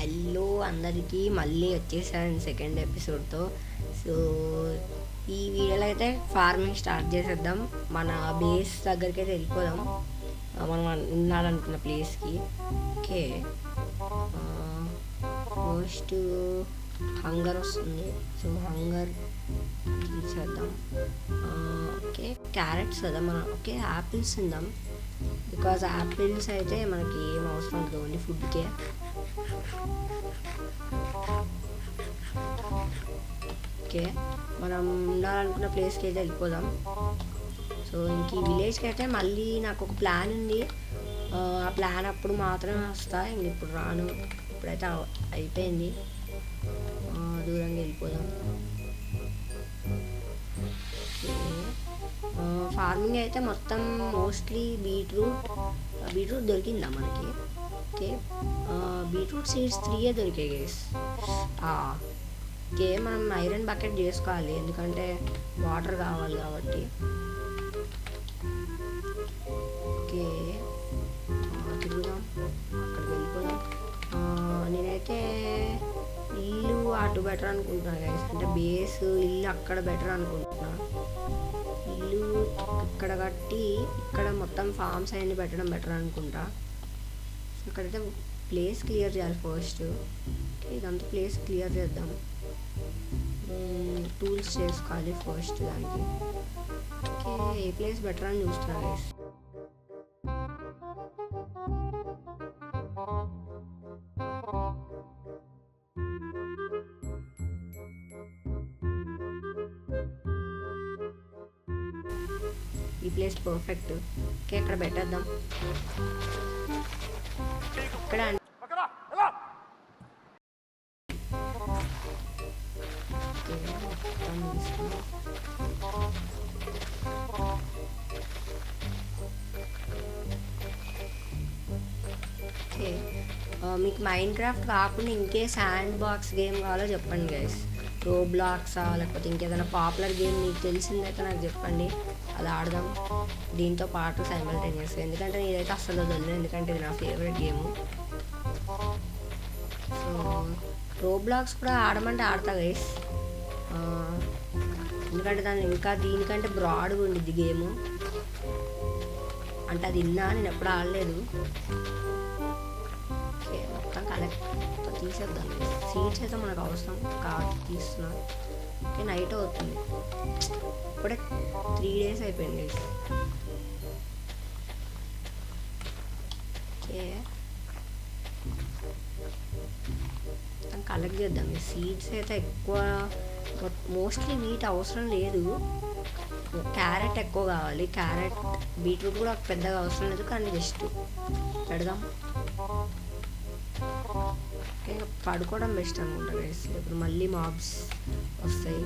Hello అందరికీ మళ్ళీ వచ్చేసాను సెకండ్ ఎపిసోడ్తో సో ఈ వీడియోలో అయితే ఫార్మింగ్ స్టార్ట్ చేసేద్దాం. మన బేస్ దగ్గరికి అయితే వెళ్ళిపోదాం మనం ఉండాలనుకున్న ప్లేస్కి ఓకే ఫస్ట్ హంగర్ వస్తుంది. సో హంగర్ తీసేద్దాం. ఓకే క్యారెట్స్ కదా మనం ఓకే యాపిల్స్ ఉందాం బికాజ్ యాపిల్స్ అయితే మనకి ఏం అవసరం లేదు. ఓన్లీ ఫుడ్కే ఓకే మనం ఉండాలనుకున్న ప్లేస్కి అయితే వెళ్ళిపోదాం. సో ఇంక ఈ విలేజ్కి అయితే మళ్ళీ నాకు ఒక ప్లాన్ ఉంది. ఆ, ప్లాన్ అప్పుడు మాత్రమే వస్తా. ఇంక ఇప్పుడు రాను. ఇప్పుడైతే అయిపోయింది. దూరంగా వెళ్ళిపోదాం. ఫార్మింగ్ అయితే మొత్తం మోస్ట్లీ బీట్రూట్ బీట్రూట్ దొరికిందా మనకి? ఓకే. బీట్రూట్ సీడ్స్ త్రీయే దొరికాయి గైస్ ఓకే మనం ఐరన్ బకెట్ చేసుకోవాలి. ఎందుకంటే వాటర్ కావాలి కాబట్టి. ఓకే. తిరుగుదాం. అక్కడికి వెళ్ళిపోదాం. నేనైతే ఇల్లు అటు బెటర్ అనుకుంటున్నా గైస్ అంటే బేస్ ఇల్లు అక్కడ బెటర్ అనుకుంటున్నా. ఇల్లు ఇక్కడ కట్టి ఇక్కడ మొత్తం ఫార్మ్స్ అవన్నీ పెట్టడం బెటర్ అనుకుంటా. అక్కడైతే ప్లేస్ క్లియర్ చేయాలి ఫస్ట్ ఇదంతా ప్లేస్ క్లియర్ చేద్దాం. టూల్స్ చేసుకోవాలి ఫస్ట్ దానికి. ఓకే ఏ ప్లేస్ బెటర్ అని చూస్తున్నాను గైస్ ఈ ప్లేస్ పర్ఫెక్ట్ ఓకే ఇక్కడ పెట్టేద్దాం. ఇక్కడ అన్- ఓకే, మొత్తం తీసుకున్నాం. ఓకే ఆ, మీకు మైండ్ క్రాఫ్ట్ కాకుండా ఇంకే శాండ్ బాక్స్ గేమ్ కావాలో చెప్పండి గైస్ రోబ్లాక్సా లేకపోతే ఇంకేదైనా పాపులర్ గేమ్ మీకు తెలిసిందైతే నాకు చెప్పండి. అది ఆడదాం. దీంతో పాటు సైమల్టేనియస్ ఎందుకంటే నేనైతే అస్సలు వదలను. ఎందుకంటే ఇది నా favourite game so Roblox కూడా ఆడమంటే ఆడతా గైస్ ఎందుకంటే దాని ఇంకా దీనికంటే బ్రాడ్గా ఉండిద్ది గేమ్ అంటే అది ఇన్నా నేను ఎప్పుడు ఆడలేదు. ఓకే మొత్తం కలెక్ట్ తీసేద్దాం. సీడ్స్ అయితే మనకు అవసరం. కాబట్టి తీస్తున్నాం ఓకే నైట్ అవుతుంది. ఇప్పుడే త్రీ డేస్ అయిపోయింది. ఓకే. మొత్తం కలెక్ట్ చేద్దాం. సీడ్స్ అయితే ఎక్కువ మోస్ట్లీ నీట్ అవసరం లేదు. క్యారెట్ ఎక్కువ కావాలి. క్యారెట్ బీట్రూట్ కూడా పెద్దగా అవసరం లేదు. కానీ జస్ట్ పెడదాం. ఇంకా పడుకోవడం బెస్ట్ అనుకుంటా గైస్ ఇప్పుడు మళ్ళీ మాబ్స్ వస్తాయి.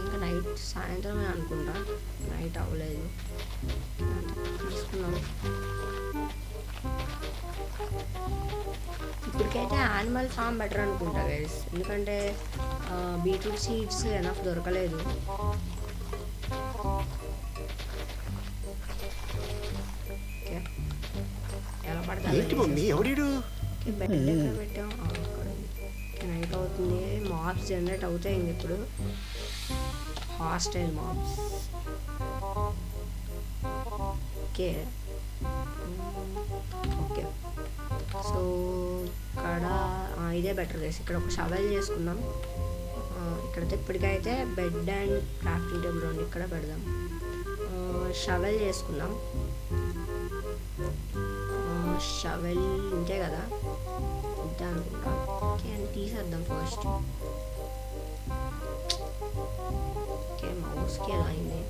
ఇంకా నైట్ సాయంత్రమే అనుకుంటా. నైట్ అవ్వలేదు. తీసుకున్నాం ఇప్పటికైతే యానిమల్ ఫామ్ బెటర్ అనుకుంటా గైస్ ఎందుకంటే బీట్రూట్ సీడ్స్ ఎనఫ్ దొరకలేదు. ఎలా పడతా ఎక్కడ పెట్టాం. నైట్ అవుతుంది. మాబ్స్ జనరేట్ అవుతాయి ఇప్పుడు. Hostile mobs okay. Okay. So ఇక్కడ ఇదే బెటర్ చేసి ఇక్కడ ఒక షవెల్ చేసుకుందాం. ఆ, ఇక్కడైతే ఇప్పటికైతే బెడ్ అండ్ క్రాఫ్టింగ్ టేబుల్ ఉంది ఇక్కడ పెడదాం. షవెల్ చేసుకుందాం. షవెల్ ఇంతే కదా. ఇంతే ఇంకా ఓకే అని తీసేద్దాం ఫస్ట్ ఓకే మౌస్కి ఎలా అయింది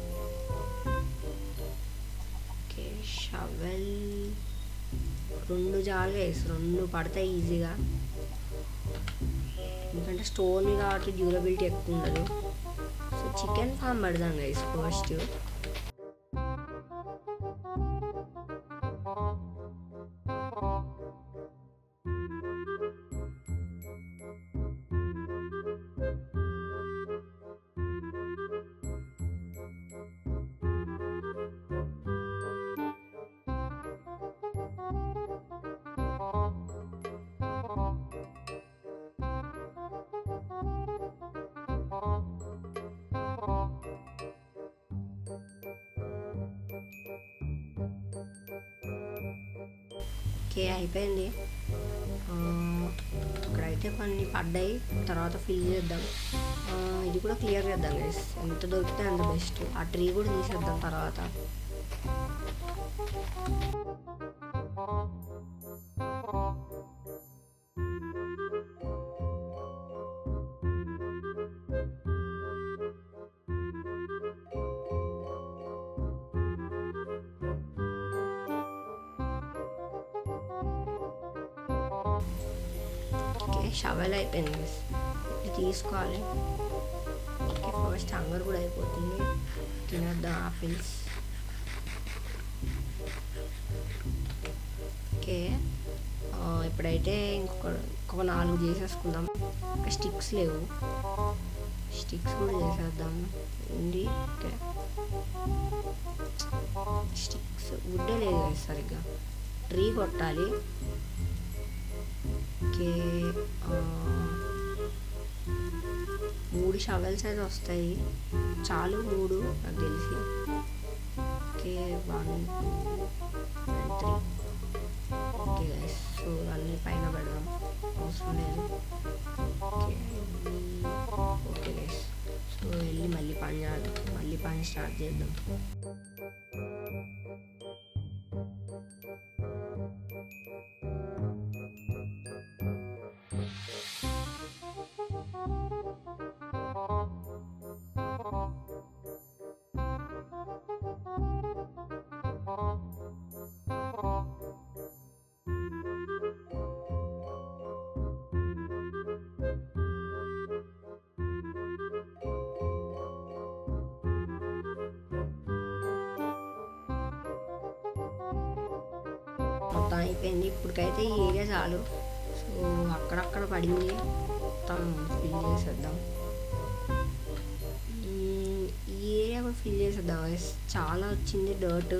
ఓకే షవెల్ రెండు జాలుగా వేసి రెండు పడతాయి ఈజీగా ఎందుకంటే స్టోన్ కాబట్టి డ్యూరబిలిటీ ఎక్కువ ఉండదు సో చికెన్ ఫామ్ పెడదాం గైస్ ఫస్ట్ ఇది కూడా క్లియర్ చేద్దాం గైస్ ఎంత దొరికితే అంత బెస్ట్ ఆ ట్రీ కూడా తీసేద్దాం తర్వాత. షవల్ అయిపోయింది తీసుకోవాలి. ఓకే ఫస్ట్ హంగర్ కూడా అయిపోతుంది. తినేద్దాం ఆపిల్స్. ఓకే ఇప్పుడైతే ఇంకొక ఇంకొక నాలుగు చేసేసుకుందాం. ఇంకా స్టిక్స్ లేవు. స్టిక్స్ కూడా చేసేద్దాం. ఉంది ఓకే. స్టిక్స్ వుడ్డే లేదు సరిగ్గా. ట్రీ కొట్టాలి. ఓకే మూడు షవల్స్ అయితే వస్తాయి. చాలు మూడు నాకు తెలిసి. Okay one three. Okay guys so అన్ని పైన పెడదాం. అవసరం లేదు. ఓకే ఓకే గైస్ సో వెళ్ళి మళ్ళీ పని మళ్ళీ పని స్టార్ట్ చేద్దాం. మొత్తం అయిపోయింది. ఇప్పటికైతే ఈ ఏరియా చాలు. సో అక్కడక్కడ పడింది. మొత్తం ఫిల్ చేసేద్దాం. ఈ ఏరియా కూడా ఫిల్ చేసేద్దాం. చాలా వచ్చింది డర్ట్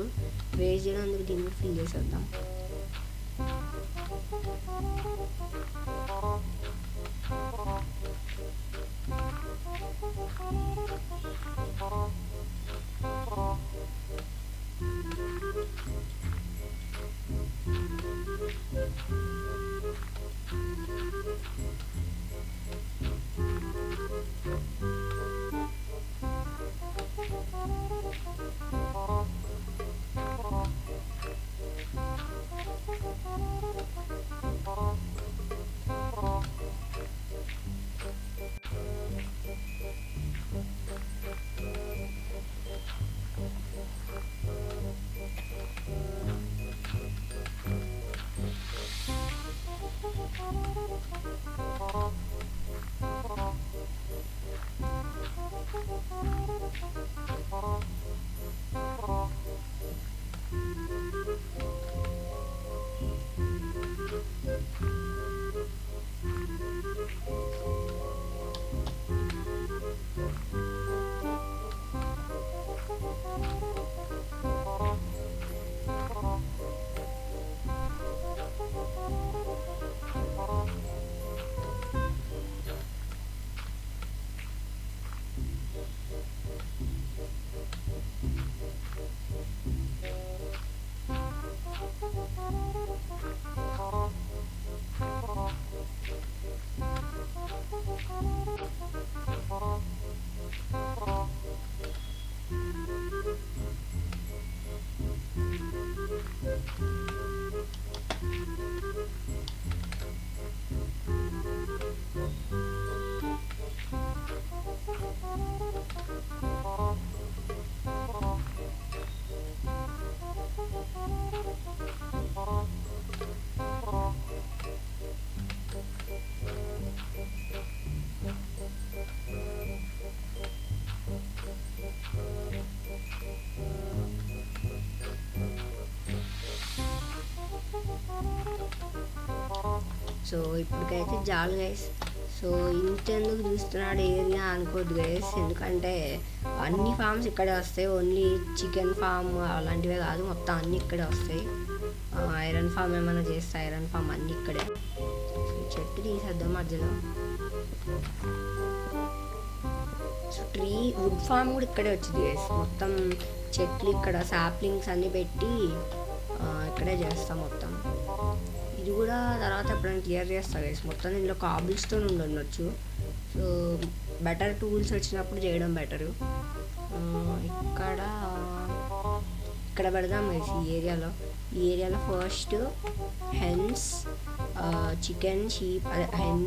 వేస్ట్ చేయడం అందుకు దీన్ని కూడా ఫిల్ చేసేద్దాం. సో ఇప్పటికైతే చాలు గైస్ సో ఇంతెందుకు చూస్తున్నాడు ఏరియా అనుకోద్దు గైస్ ఎందుకంటే అన్ని ఫామ్స్ ఇక్కడే వస్తాయి. ఓన్లీ చికెన్ ఫామ్ అలాంటివే కాదు. మొత్తం అన్నీ ఇక్కడే వస్తాయి. ఐరన్ ఫామ్ ఏమైనా చేస్తే ఐరన్ ఫామ్ అన్నీ ఇక్కడే. చెట్టు తీసేద్దాం మధ్యలో. సో ట్రీ వుడ్ ఫామ్ కూడా ఇక్కడే వచ్చింది గైస్ మొత్తం చెట్లు ఇక్కడ సాప్లింగ్స్ అన్నీ పెట్టి ఇక్కడే చేస్తాం మొత్తం. ఇది కూడా తర్వాత ఎప్పుడైనా క్లియర్ చేస్తా గైస్ మొత్తం ఇందులో కాబుల్స్తో ఉండి ఉండొచ్చు. సో బెటర్ టూల్స్ వచ్చినప్పుడు చేయడం బెటరు ఇక్కడ ఇక్కడ పెడదాం గైస్ ఈ ఏరియాలో. ఈ ఏరియాలో ఫస్ట్ హెన్స్ చికెన్ షీప్ అదే హెన్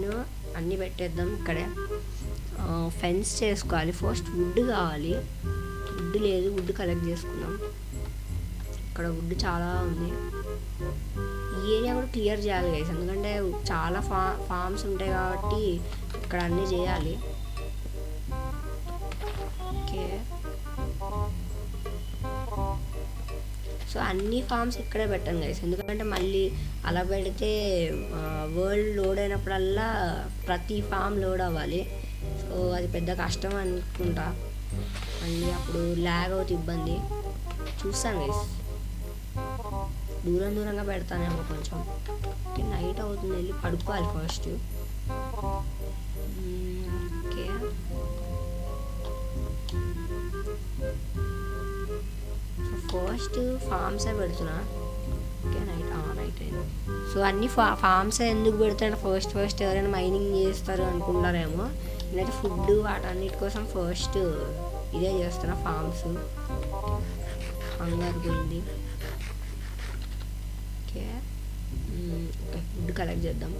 అన్నీ పెట్టేద్దాం ఇక్కడే. ఫెన్స్ చేసుకోవాలి. ఫస్ట్ వుడ్ కావాలి. వుడ్ లేదు. వుడ్ కలెక్ట్ చేసుకుందాం ఇక్కడ వుడ్ చాలా ఉంది. ఈ ఏరియా కూడా క్లియర్ చేయాలి గైస్ ఎందుకంటే చాలా ఫా ఫామ్స్ ఉంటాయి కాబట్టి ఇక్కడ అన్నీ చేయాలి. ఓకే. సో అన్ని ఫామ్స్ ఇక్కడే పెట్టాను గైస్ ఎందుకంటే మళ్ళీ అలా పెడితే వరల్డ్ లోడ్ అయినప్పుడల్లా ప్రతి ఫామ్ లోడ్ అవ్వాలి. సో అది పెద్ద కష్టం అనుకుంటా. మళ్ళీ అప్పుడు ల్యాగ్ అవుతుంది ఇబ్బంది. చూస్తాను గైస్ దూరం దూరంగా పెడతానేమో కొంచెం. నైట్ అవుతుంది వెళ్ళి పడుకోవాలి ఫస్ట్ ఓకే. ఫస్ట్ ఫామ్సే పెడుతున్నా. ఓకే నైట్ నైట్ అయింది. సో అన్ని ఫా ఫామ్స్ ఎందుకు పెడతాడు ఫస్ట్ ఫస్ట్ ఎవరైనా మైనింగ్ చేస్తారు అనుకుంటారేమో. నేనైతే ఫుడ్ వాటన్నిటి కోసం ఫస్ట్ ఇదే చేస్తున్నా ఫామ్స్ హంగర్ ఉంది ఓకే ఓకే ఫుడ్ కలెక్ట్ చేద్దాము.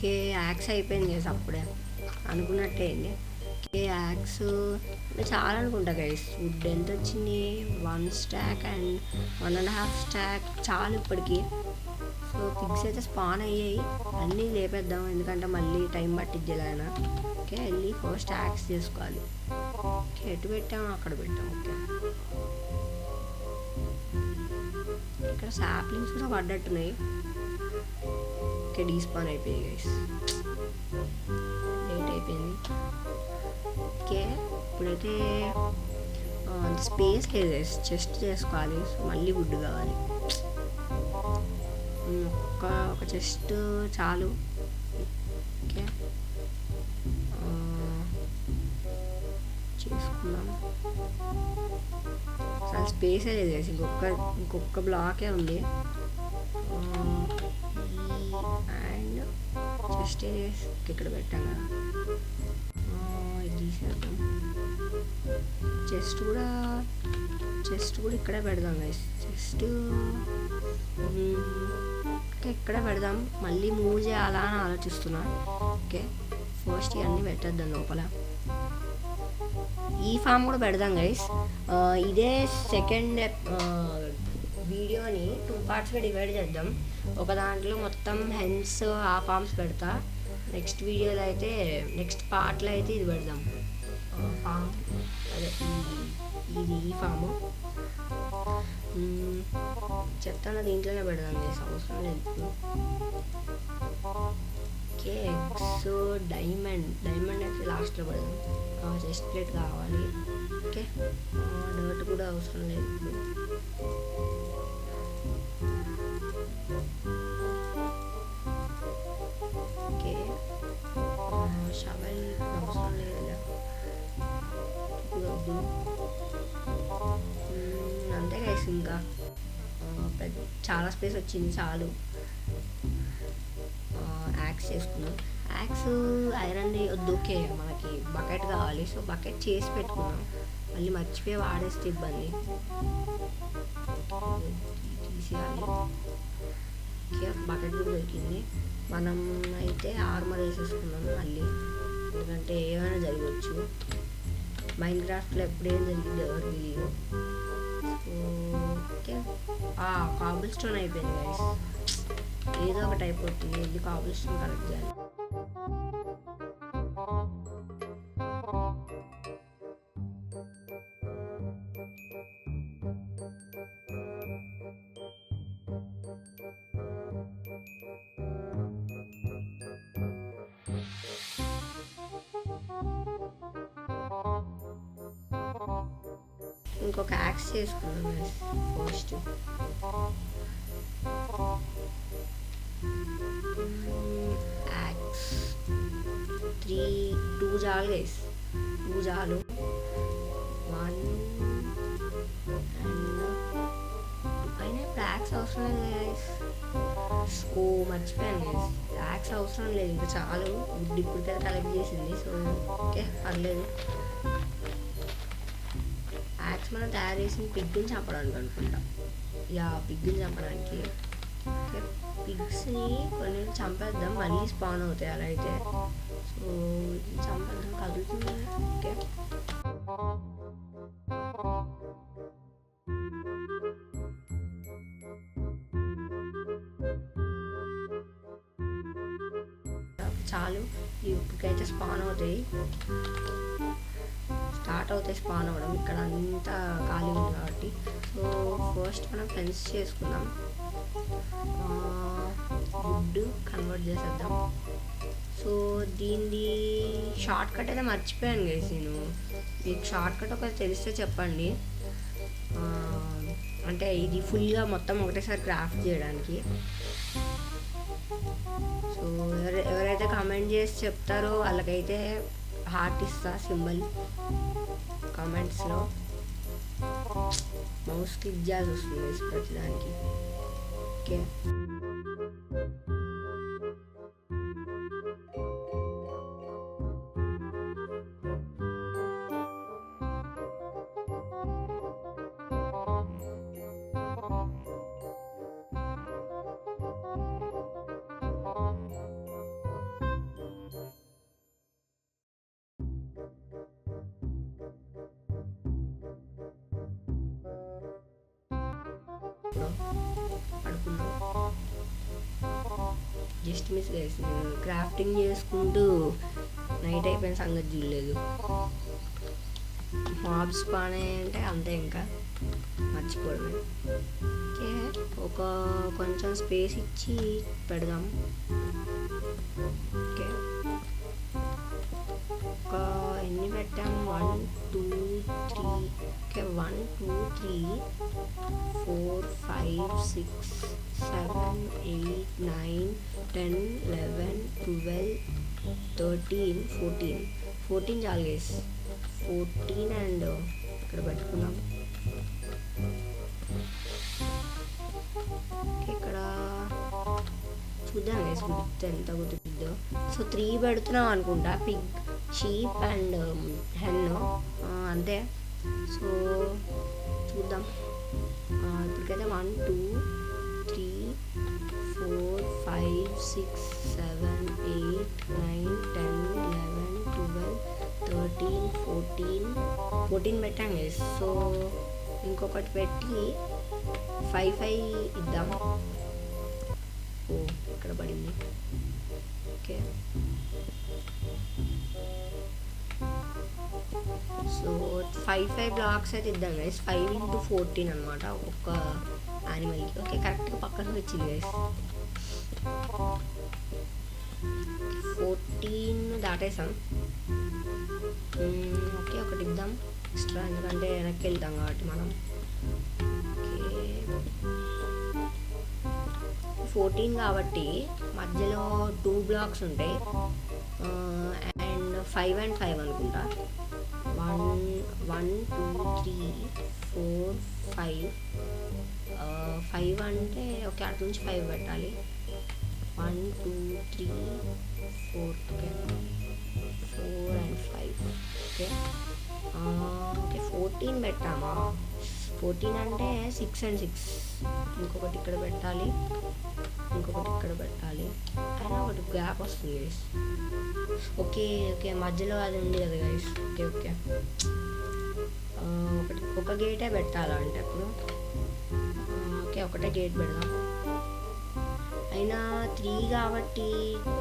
కే యాక్స్ అయిపోయింది కదా అప్పుడే. అనుకున్నట్టే అండి. కే యాక్స్ చాలా అనుకుంటా గైస్ వుడ్ ఎంత వచ్చింది? One stack and one and half stack చాలు ఇప్పటికి. సో పిక్స్ అయితే స్పాన్ అయ్యాయి. అన్నీ లేపేద్దాం. ఎందుకంటే మళ్ళీ టైం పట్టిద్ది ఎలా ఓకే వెళ్ళి ఫస్ట్ యాక్స్ చేసుకోవాలి. ఓకే ఎటు పెట్టాము అక్కడ పెట్టాం. ఓకే. ఇక్కడ సాప్లింగ్స్ కూడా పడ్డట్టున్నాయి. ఓకే డీస్పాన్ అయిపోయాయి గైస్ లేట్ అయిపోయింది. ఓకే ఇప్పుడైతే స్పేస్ లేదు గైస్ చెస్ట్ చేసుకోవాలి. మళ్ళీ గుడ్డు కావాలి. ఒక్క ఒక చెస్ట్ చాలు. ఓకే. చేసుకుందాం. అసలు స్పేసే లేదు గైస్ ఇంకొక ఇంకొక బ్లాకే ఉంది. చెస్ట్ ఇక్కడ పెట్టాం కదా ఇది తీసేద్దాం. చెస్ట్ కూడా చెస్ట్ కూడా ఇక్కడే పెడదాం గైస్ చెస్ట్ ఇక్కడే పెడదాం? మళ్ళీ మూవ్ చేయాలా అని ఆలోచిస్తున్నా. ఓకే ఫస్ట్ ఇవన్నీ పెట్టేద్దాం లోపల. ఈ ఫామ్ కూడా పెడదాం గైస్ ఇదే సెకండ్ వీడియోని టూ పార్ట్స్గా డివైడ్ చేద్దాం. ఒక దాంట్లో మొత్తం హెన్స్ ఆ ఫామ్స్ పెడతా. నెక్స్ట్ వీడియోలో అయితే నెక్స్ట్ పార్ట్లో అయితే ఇది పెడదాం. ఫామ్ అదే ఇది ఈ ఫాము చెప్తాను దీంట్లోనే పెడదాం చేసి అవసరం లేదు ఓకే ఎక్స్ డైమండ్ డైమండ్ అయితే లాస్ట్లో పెడదాం. చెస్ట్ ప్లేట్ కావాలి. ఓకే. డర్ట్ కూడా అవసరం లేదు. ఓకే షవల్ అవసరం లేదు వద్దు అంతే గైస్ ఇంకా పెద్ద చాలా స్పేస్ వచ్చింది చాలు యాక్స్ చేసుకున్నాం యాక్స్ ఐరన్ వద్దు ఓకే మనకి బకెట్ కావాలి సో బకెట్ చేసి పెట్టుకున్నాం మళ్ళీ మర్చిపోయి వాడేస్తే ఇబ్బంది మనం అయితే ఆర్మర్ వేసేసుకున్నాం మళ్ళీ. ఎందుకంటే ఏమైనా జరగవచ్చు మైండ్ క్రాఫ్ట్లో ఎప్పుడేం జరిగింది ఎవరు తెలియదు. ఓకే. కాబుల్ స్టోన్ అయిపోయింది గైస్ ఏదో ఒకటి అయిపోతుంది. వెళ్ళి కాబుల్ స్టోన్ కలెక్ట్ చేయాలి? ఇంకొక యాక్స్ చేసుకున్నాం ఫస్ట్ యాక్స్ త్రీ టూ చాలు గైస్ టూ చాలు వన్ అయినా ఇప్పుడు యాక్స్ అవసరం లేదు గైస్ ఓ మర్చిపోయాను గైస్ యాక్స్ అవసరం లేదు ఇంకా చాలు ఇప్పుడు ఇప్పుడు కలెక్ట్ చేసింది సో ఓకే పర్లేదు మనం తయారు చేసిన పిగ్గుని చంపడానికి అనుకుంటాం. యా పిగ్గుని చంపడానికి. ఓకే పిగ్స్ని కొన్ని చంపేద్దాం. మళ్ళీ స్పాన్ అవుతాయి అలా అయితే. సో చంపేద్దాం. కదులుతుంది? ఓకే. చాలు. ఇప్పటికైతే స్పాన్ అవుతాయి. స్టార్ట్ అవుతాయి స్పాన్ అవ్వడం. ఇక్కడ అంతా ఖాళీ ఉంది కాబట్టి. సో ఫస్ట్ మనం ఫెన్స్ చేసుకుందాం. వుడ్ కన్వర్ట్ చేసేద్దాం. సో దీనిది షార్ట్ కట్ అయితే మర్చిపోయాను గైస్ నేను. మీకు షార్ట్ కట్ ఒకటి తెలిస్తే చెప్పండి. అంటే ఇది ఫుల్గా మొత్తం ఒకటేసారి క్రాఫ్ట్ చేయడానికి. సో ఎవరైతే కామెంట్ చేసి చెప్తారో వాళ్ళకైతే హార్ట్ ఇస్తా సింబల్ కామెంట్స్లో మౌస్ క్లిక్ చేయాల్సి వస్తుంది ప్రతిదానికి ఓకే పడుకుందాం జస్ట్ మిస్ గైస్ నేను క్రాఫ్టింగ్ చేసుకుంటూ నైట్ అయిపోయిన సంగతి చూడలేదు. మాబ్స్ పానే అంటే అంతే ఇంకా మర్చిపోవడమే. ఓకే ఒక కొంచెం స్పేస్ ఇచ్చి పెడదాం six seven eight nine ten eleven twelve thirteen fourteen fourteen చాలు గేస్ ఫోర్టీన్ అండ్ ఇక్కడ పెట్టుకున్నాం ఇక్కడ చూద్దాం గేస్ గుర్తు ఎంత గుర్తుందో. సో త్రీ పెడుతున్నాం అనుకుంటా. పిగ్ షీప్ అండ్ హెన్ అంతే. సో చూద్దాం. కదా one two three four five six seven eight nine ten eleven twelve thirteen fourteen fourteen పెట్టాం కదా సో ఇంకొకటి పెట్టి ఫైవ్ ఫైవ్ ఇద్దాం. ఓ ఇక్కడ పడింది. Okay so five five blocks అయితే ఇద్దాం గైస్ ఫైవ్ ఇంటూ ఫోర్టీన్ అనమాట ఒక్కొక్క యానిమల్కి ఓకే కరెక్ట్గా పక్కన వచ్చింది గైస్ ఫోర్టీన్ దాటేసాం. Hmm, ఓకే ఒకటి ఇద్దాం. ఎక్స్ట్రా ఎందుకంటే వెనక్కి వెళ్తాం కాబట్టి మనం. ఓకే ఫోర్టీన్ కాబట్టి మధ్యలో టూ బ్లాక్స్ ఉంటాయి. అండ్ ఫైవ్ అండ్ ఫైవ్ అనుకుంటా. One one two three four five. Five అంటే ఓకే అటు నుంచి ఫైవ్ పెట్టాలి. One two three four okay. Four and five okay. Okay fourteen పెట్టామా? Fourteen అంటే సిక్స్ అండ్ సిక్స్. ఇంకొకటి ఇక్కడ పెట్టాలి. ఇంకొకటి ఇక్కడ పెట్టాలి. అయినా ఒకటి గ్యాప్ వస్తుంది గైస్ ఓకే ఓకే. మధ్యలో అది ఉంది కదా గైస్ ఓకే ఓకే. ఒకటి ఒక గేటే పెట్టాలా అంటే అప్పుడు? ఓకే ఒకటే గేట్ పెడదాం. అయినా త్రీ కాబట్టి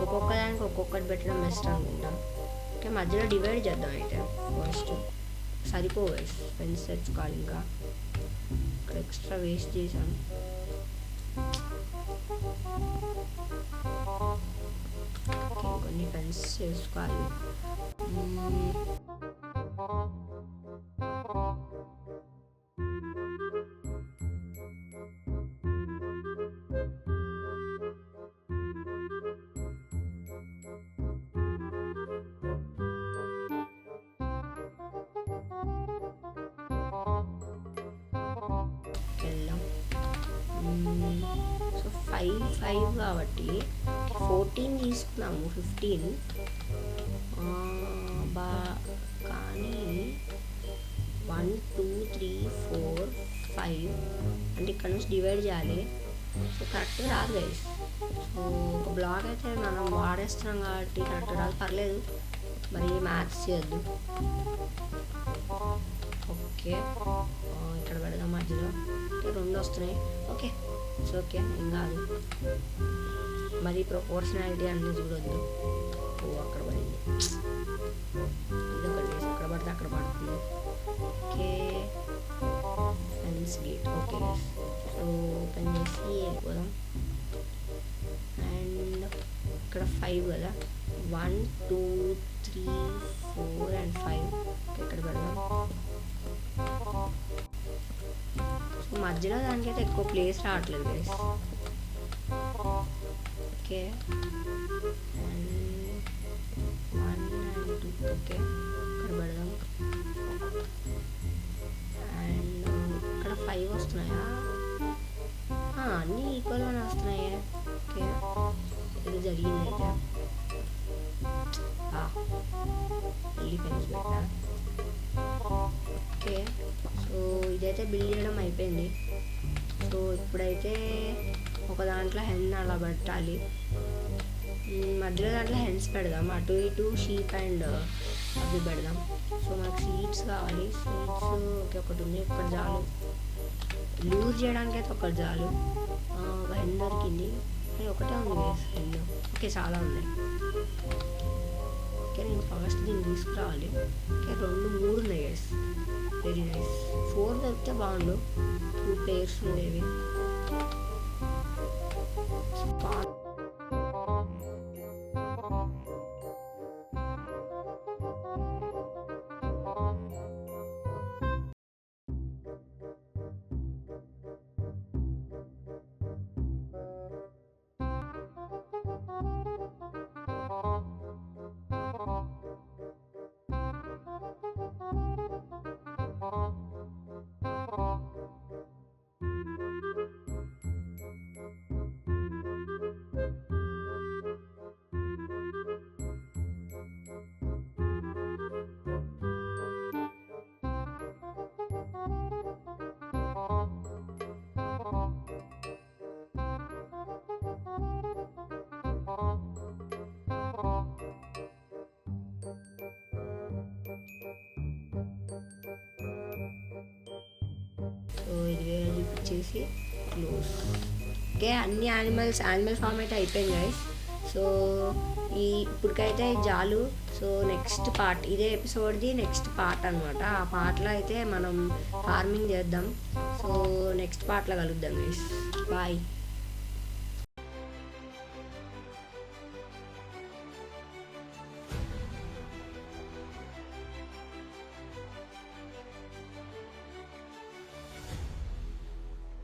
ఒక్కొక్క దానికి ఒక్కొక్కటి పెట్టడం బెస్ట్ అనుకుంటా. ఓకే మధ్యలో డివైడ్ చేద్దాం అయితే ఫస్ట్ సరిపోవు ఫ్రెండ్స్ తెచ్చుకోవాలి ఇంకా. ఇక్కడ ఎక్స్ట్రా వేస్ట్ చేశాను ఓకే కొన్ని ఫెన్స్ ఫైవ్ ఫైవ్ కాబట్టి ఫోర్టీన్ తీసుకున్నాము ఫిఫ్టీన్ బా కానీ one two three four five అంటే ఇక్కడ నుంచి డివైడ్ చేయాలి. సో కరెక్ట్గా రాదు గైస్ సో ఒక బ్లాగ్ అయితే మనం వాడేస్తున్నాం కాబట్టి కరెక్ట్ రాదు. పర్లేదు. మరి మ్యాథ్స్ చేయొద్దు. ఓకే ఆ, రెండు వస్తున్నాయి. ఓకే. It's okay. ఏం కాదు. మరి ప్రొపోర్షనాలిటీ అన్నీ చూడొద్దు. ఓ అక్కడ పడింది. ఇది ఒకటి వేసి అక్కడ పడితే అక్కడ పడుతుంది. Okay. Fence gate okay so open చేసి వెళ్ళిపోదాం అండ్ ఇక్కడ ఫైవ్ కదా. One two three four and five మధ్యలో దానికైతే ఎక్కువ ప్లేస్ రావట్లేదు guys okay and one and two okay ఇక్కడ పెడదాం. అండ్ uh, ఇక్కడ ఫైవ్ వస్తున్నాయా? అన్నీ ఈక్వల్గానే వస్తున్నాయే. ఓకే ఇది జరిగింది అయితే. ఆ, ఓకే. సో ఇదైతే బిల్డ్ చేయడం అయిపోయింది. సో ఇప్పుడైతే ఒక దాంట్లో హెన్ అలా పెట్టాలి. మధ్యలో దాంట్లో హెన్స్ పెడదాం. అటు ఇటు షీప్ అండ్ అవి పెడదాం. సో మనకు సీడ్స్ కావాలి. సీడ్స్ ఓకే ఒకటి ఉంది. ఒకటి చాలు. లూజ్ చేయడానికి అయితే ఒకటి చాలు. ఒక హెన్ దొరికింది. ఒకటే ఉంది హెన్. ఓకే చాలా ఉన్నాయి. నేను ఫస్ట్ దీన్ని తీసుకురావాలి. రెండు మూడు లేయర్స్ వెరీ నైస్ ఫోర్ దొరికితే బాగుండు. టూ పేర్స్ ఉండేవి. ఇది వేరే చూపించేసి క్లోజ్. ఓకే అన్ని యానిమల్స్ యానిమల్ ఫామ్ అయితే అయిపోయింది గైస్ సో ఈ ఇప్పటికైతే జాలు. సో నెక్స్ట్ పార్ట్ ఇదే ఎపిసోడ్ది నెక్స్ట్ పార్ట్ అనమాట ఆ పార్ట్లో అయితే మనం ఫార్మింగ్ చేద్దాం. సో నెక్స్ట్ పార్ట్లో కలుద్దాం గైస్ బాయ్